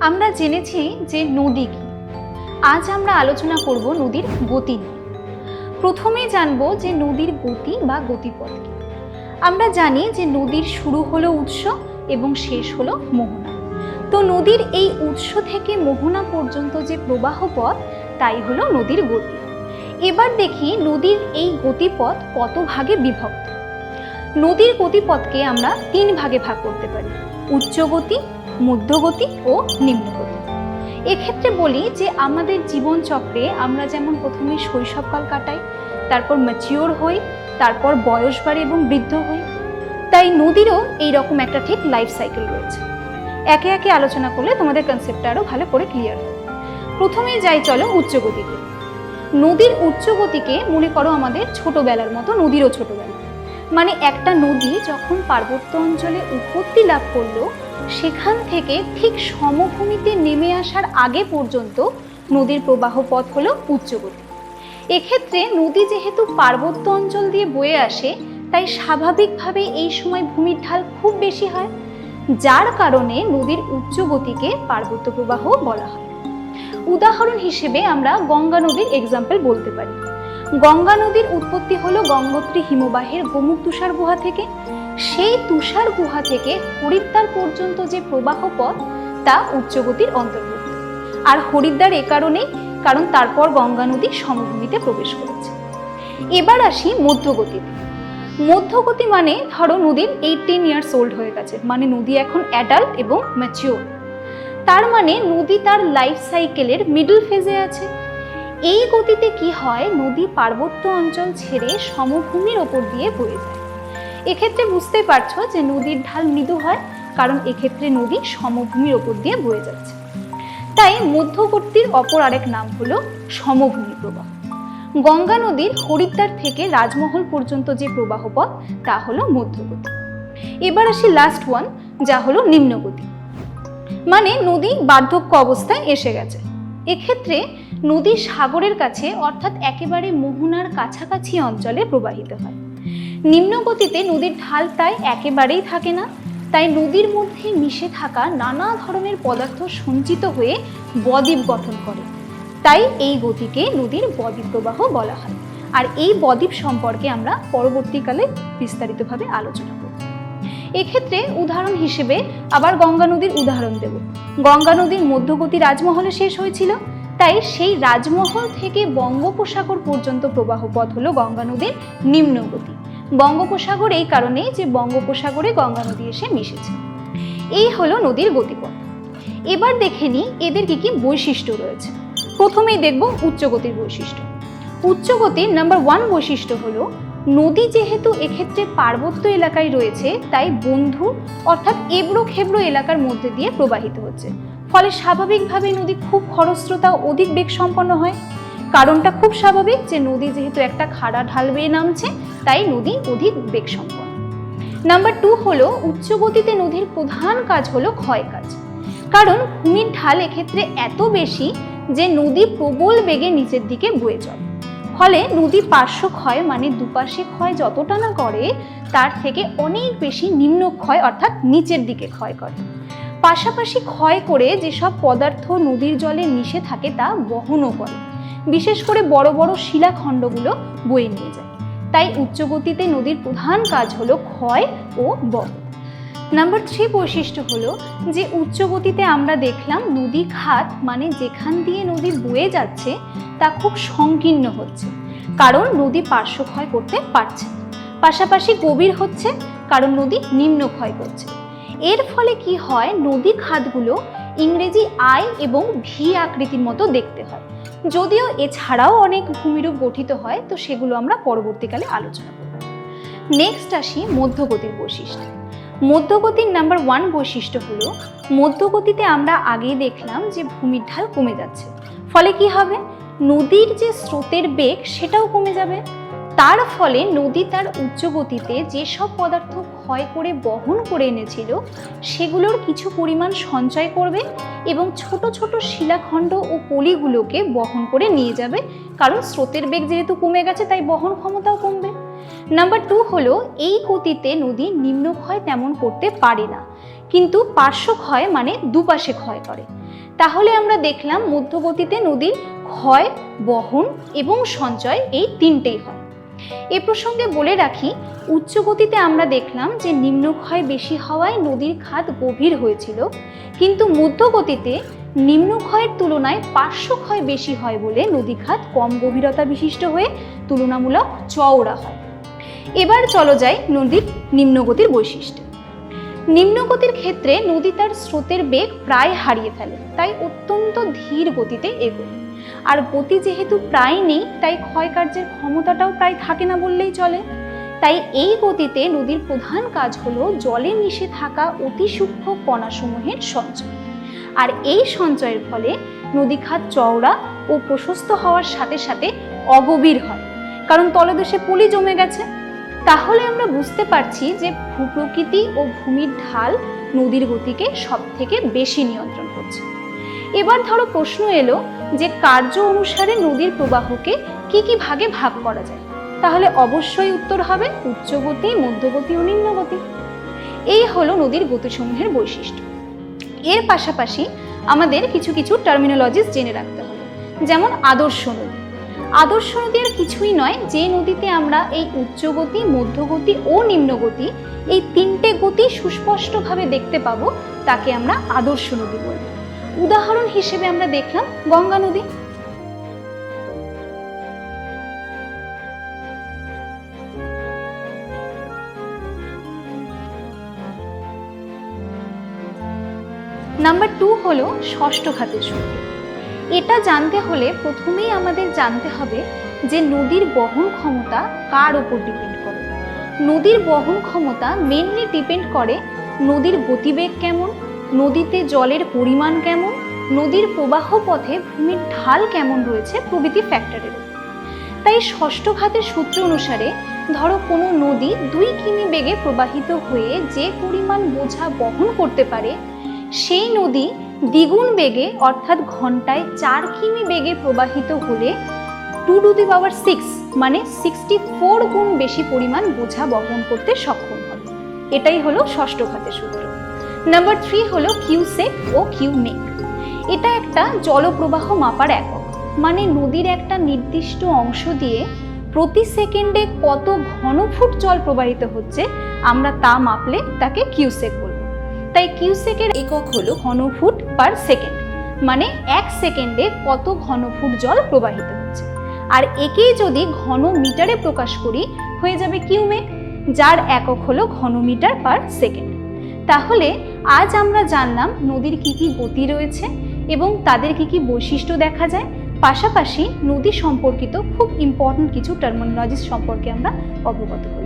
আমরা জেনেছি যে নদী কি। আজ আমরা আলোচনা করব নদীর গতি নিয়ে। প্রথমেই জানব যে নদীর গতি বা গতিপথ কি। আমরা জানি যে নদীর শুরু হলো উৎস এবং শেষ হলো মোহনা। তো নদীর এই উৎস থেকে মোহনা পর্যন্ত যে প্রবাহ পথ, তাই হলো নদীর গতি। এবার দেখি নদীর এই গতিপথ কত ভাগে বিভক্ত। নদীর গতিপথকে আমরা তিন ভাগে ভাগ করতে পারি। উচ্চ গতি মধ্যগতি ও নিম্নগতি। এক্ষেত্রে বলি যে আমাদের জীবনচক্রে আমরা যেমন প্রথমে শৈশবকাল কাটাই, তারপর ম্যাচিওর হই, তারপর বয়স বাড়ি এবং বৃদ্ধ হই। তাই নদীরও এই রকম একটা ঠিক লাইফ সাইকেল রয়েছে। একে একে আলোচনা করলে তোমাদের কনসেপ্টটা আরও ভালো করে ক্লিয়ার হবে। প্রথমেই যাই চলো উচ্চ গতিতে নদীর উচ্চ গতিকে মনে করো আমাদের ছোটবেলার মতো নদীরও ছোটবেলা। মানে একটা নদী যখন পার্বত্য অঞ্চলে উৎপত্তি লাভ করল, সেখান থেকে ঠিক সমভূমিতে নেমে আসার আগে পর্যন্ত নদীর প্রবাহ পথ হলো উচ্চগতি। এক্ষেত্রে নদী যেহেতু পার্বত্য অঞ্চল দিয়ে বয়ে আসে, তাই স্বাভাবিকভাবে এই সময় ভূমির ঢাল খুব বেশি হয়, যার কারণে নদীর উচ্চ গতিকে পার্বত্য প্রবাহ বলা হয়। উদাহরণ হিসেবে আমরা গঙ্গা নদীর এক্সাম্পল বলতে পারি। গঙ্গা নদীর উৎপত্তি হলো গঙ্গোত্রী হিমবাহের গোমুখ তুষার গুহা থেকে। সেই তুষার গুহা থেকে হরিদ্বার পর্যন্ত যে প্রবাহ পথ, তা উচ্চগতির অন্তর্ভুক্ত। আর হরিদ্বার এ কারণেই, কারণ তারপর গঙ্গা নদী সমভূমিতে প্রবেশ করেছে। এবার আসি মধ্যগতিতে। মধ্যগতি মানে ধরো নদীর এইটিন ইয়ার্স ওল্ড হয়ে গেছে মানে নদী এখন অ্যাডাল্ট এবং ম্যাচিওর তার মানে নদী তার লাইফ সাইকেলের মিডল ফেজে আছে। এই গতিতে কি হয়, নদী পার্বত্য অঞ্চল ছেড়ে সমভূমির ওপর দিয়ে বয়ে যায়। এক্ষেত্রে বুঝতে পারছ যে নদীর ঢাল মৃদু হয়, কারণ এক্ষেত্রে নদী সমভূমির ওপর দিয়ে বয়ে যাচ্ছে। তাই মধ্যবর্তীর অপর আরেক নাম হলো সমভূমি প্রবাহ। গঙ্গা নদীর হরিদ্বার থেকে রাজমহল পর্যন্ত যে প্রবাহ পথ তা হলো মধ্যগতি এবার আসি লাস্ট ওয়ান যা হলো নিম্নগতি। মানে নদী বার্ধক্য অবস্থায় এসে গেছে। এক্ষেত্রে নদী সাগরের কাছে, অর্থাৎ একেবারে মোহনার কাছাকাছি অঞ্চলে প্রবাহিত হয়। নিম্নগতিতে নদীর ঢাল তাই একেবারেই থাকে না। তাই নদীর মধ্যে মিশে থাকা নানা ধরনের পদার্থ সঞ্চিত হয়ে বদ্বীপ গঠন করে। তাই এই গতিকে নদীর বদ্বীপ প্রবাহ বলা হয়। আর এই বদ্বীপ সম্পর্কে আমরা পরবর্তীকালে বিস্তারিতভাবে আলোচনা করব। এক্ষেত্রে উদাহরণ হিসেবে আবার গঙ্গা নদীর উদাহরণ দেব। গঙ্গা নদীর মধ্যগতি রাজমহলে শেষ হয়েছিল। তাই সেই রাজমহল থেকে বঙ্গোপসাগর পর্যন্ত প্রবাহ পথ হলো গঙ্গা নদীর নিম্নগতি বঙ্গোপসাগর এই কারণেই যে বঙ্গোপসাগরে গঙ্গা নদী এসে মিশেছে। এই হলো নদীর গতিপথ। এবার দেখে নিই এদের কি কি বৈশিষ্ট্য রয়েছে। প্রথমেই দেখব উচ্চগতির বৈশিষ্ট্য। উচ্চগতির নাম্বার ওয়ান বৈশিষ্ট্য হলো, নদী যেহেতু এক্ষেত্রে পার্বত্য এলাকায় রয়েছে, তাই বন্ধু অর্থাৎ এবড়ো খেবড়ো এলাকার মধ্যে দিয়ে প্রবাহিত হচ্ছে। ফলে স্বাভাবিকভাবে নদী খুব খরস্রোতা অধিক বেগ সম্পন্ন হয়। কারণটা খুব স্বাভাবিক যে নদী যেহেতু একটা খাড়া ঢাল বেয়ে নামছে, তাই নদী অধিক বেগ সম্পন্ন নাম্বার টু হলো উচ্চ গতিতে নদীর প্রধান কাজ হলো ক্ষয় কাজ। কারণ ভূমির ঢাল এক্ষেত্রে এত বেশি যে নদী প্রবল বেগে নিচের দিকে বয়ে চলে। ফলে নদী পার্শ্ব ক্ষয় মানে দুপাশে ক্ষয় যতটা না করে, তার থেকে অনেক বেশি নিম্ন ক্ষয় অর্থাৎ নিচের দিকে ক্ষয় করে। পাশাপাশি ক্ষয় করে যেসব পদার্থ নদীর জলে মিশে থাকে তা বহনও করে। বিশেষ করে বড় বড় শিলাখণ্ডগুলো বয়ে নিয়ে যায়। তাই উচ্চ গতিতে নদীর প্রধান কাজ হলো ক্ষয় ও বহন নাম্বার থ্রি বৈশিষ্ট্য হলো যে উচ্চ গতিতে আমরা দেখলাম নদী খাত মানে যেখান দিয়ে নদী বয়ে যাচ্ছে, তা খুব সংকীর্ণ হচ্ছে, কারণ নদী পার্শ্বক্ষয় করতে পারছে। পাশাপাশি গভীর হচ্ছে, কারণ নদী নিম্ন ক্ষয় করছে। এর ফলে কি হয়? নদী খাতগুলো ইংরেজি আই এবং ভি আকৃতির মতো দেখতে হয়। যদিও এছাড়াও অনেক ভূমিরূপ গঠিত হয়, তো সেগুলো আমরা পরবর্তীকালে আলোচনা করব। নেক্সট আসি মধ্যগতির বৈশিষ্ট্য। মধ্যগতির নাম্বার ওয়ান বৈশিষ্ট্য হলো, মধ্যগতিতে আমরা আগেই দেখলাম যে ভূমির ঢাল কমে যাচ্ছে। ফলে কি হবে? নদীর যে স্রোতের বেগ সেটাও কমে যাবে। তার ফলে নদী তার উচ্চ গতিতে যেসব পদার্থ ক্ষয় করে বহন করে এনেছিল, সেগুলোর কিছু পরিমাণ সঞ্চয় করবে এবং ছোট ছোট শিলাখণ্ড ও পলিগুলোকে বহন করে নিয়ে যাবে, কারণ স্রোতের বেগ যেহেতু কমে গেছে, তাই বহন ক্ষমতাও কমবে। নাম্বার টু হলো, এই গতিতে নদী নিম্নক্ষয় তেমন করতে পারে না, কিন্তু পার্শ্ব ক্ষয় মানে দুপাশে ক্ষয় করে। তাহলে আমরা দেখলাম মধ্যগতিতে নদীর ক্ষয়, বহন এবং সঞ্চয় এই তিনটেই হয়। এ প্রসঙ্গে বলে রাখি উচ্চ গতিতে আমরা দেখলাম যে নিম্নক্ষয় বেশি হওয়ায় নদীর খাত গভীর হয়েছিল, কিন্তু মধ্য গতিতে নিম্নক্ষয়ের তুলনায় পার্শ্বক্ষয় বেশি হয় বলে নদী খাত কম গভীরতা বিশিষ্ট হয়ে তুলনামূলক চওড়া হয়। এবার চলো যাই নদীর নিম্নগতির বৈশিষ্ট্য। নিম্নগতির ক্ষেত্রে নদী তার স্রোতের বেগ প্রায় হারিয়ে ফেলে, তাই অত্যন্ত ধীর গতিতে এগোয়। আর গতি যেহেতু প্রায় নেই, তাই ক্ষয়কার্যের ক্ষমতাটাও প্রায় থাকে না বললেই চলে। তাই এই গতিতে নদীর প্রধান কাজ হলো জলে মিশে থাকা অতি সূক্ষ্ম কণাসমূহের সঞ্চয়। আর এই সঞ্চয়ের ফলে নদী খাত চওড়া ও প্রশস্ত হওয়ার সাথে সাথে অগভীর হয়, কারণ তলদেশে পলি জমে গেছে। তাহলে আমরা বুঝতে পারছি যে ভূপ্রকৃতি ও ভূমির ঢাল নদীর গতিকে সব থেকে বেশি নিয়ন্ত্রণ করছে। এবার ধরো প্রশ্ন এলো যে কার্য অনুসারে নদীর প্রবাহকে কি কি ভাগে ভাগ করা যায়? তাহলে অবশ্যই উত্তর হবে উচ্চগতি, মধ্যগতি ও নিম্নগতি। এই হলো নদীর গতিসমূহের বৈশিষ্ট্য। এর পাশাপাশি আমাদের কিছু কিছু টার্মিনোলজিস জেনে রাখতে হবে। যেমন আদর্শ নদী। আদর্শ নদী আর কিছুই নয়, যে নদীতে আমরা এই উচ্চগতি, মধ্যগতি ও নিম্নগতি এই তিনটে গতি সুস্পষ্টভাবে দেখতে পাবো, তাকে আমরা আদর্শ নদী বলব উদাহরণ হিসেবে আমরা দেখলাম গঙ্গা নদী। নাম্বার টু হলো ষষ্ঠ খাতের সূত্র এটা জানতে হলে প্রথমেই আমাদের জানতে হবে যে নদীর বহন ক্ষমতা কার ওপর ডিপেন্ড করে। নদীর বহন ক্ষমতা মেনলি ডিপেন্ড করে নদীর গতিবেগ কেমন নদীতে জলের পরিমাণ কেমন? নদীর প্রবাহ পথে ভূমির ঢাল কেমন রয়েছে? প্রভৃতি ফ্যাক্টরের তাই ষষ্ঠ ঘাতের সূত্র অনুসারে, ধরো কোনো নদী দুই কিমি বেগে প্রবাহিত হয়ে যে পরিমাণ বোঝা বহন করতে পারে, সেই নদী দ্বিগুণ বেগে, অর্থাৎ ঘন্টায় চার কিমি বেগে প্রবাহিত হলে two to the power six মানে সিক্সটি ফোর গুণ বেশি পরিমাণ বোঝা বহন করতে সক্ষম হবে। এটাই হলো ষষ্ঠ ঘাতের সূত্র। নাম্বার থ্রি হলো কিউসেক ও কিউমেক এটা একটা জলপ্রবাহ মাপার একক মানে নদীর একটা নির্দিষ্ট অংশ দিয়ে প্রতি সেকেন্ডে কত ঘনফুট জল প্রবাহিত হচ্ছে আমরা তা মাপলে তাকে কিউসেক বলব। তাই কিউসেকের একক হলো ঘনফুট পার সেকেন্ড মানে এক সেকেন্ডে কত ঘনফুট জল প্রবাহিত হচ্ছে। আর একেই যদি ঘন মিটারে প্রকাশ করি, হয়ে যাবে কিউমেক যার একক হলো ঘনমিটার পার সেকেন্ড তাহলে আজ আমরা জানলাম নদীর কী কী গতি রয়েছে এবং তাদের কী কী বৈশিষ্ট্য দেখা যায়। পাশাপাশি নদী সম্পর্কিত খুব ইম্পর্ট্যান্ট কিছু টার্মিনোলজিস সম্পর্কে আমরা অবগত হলাম।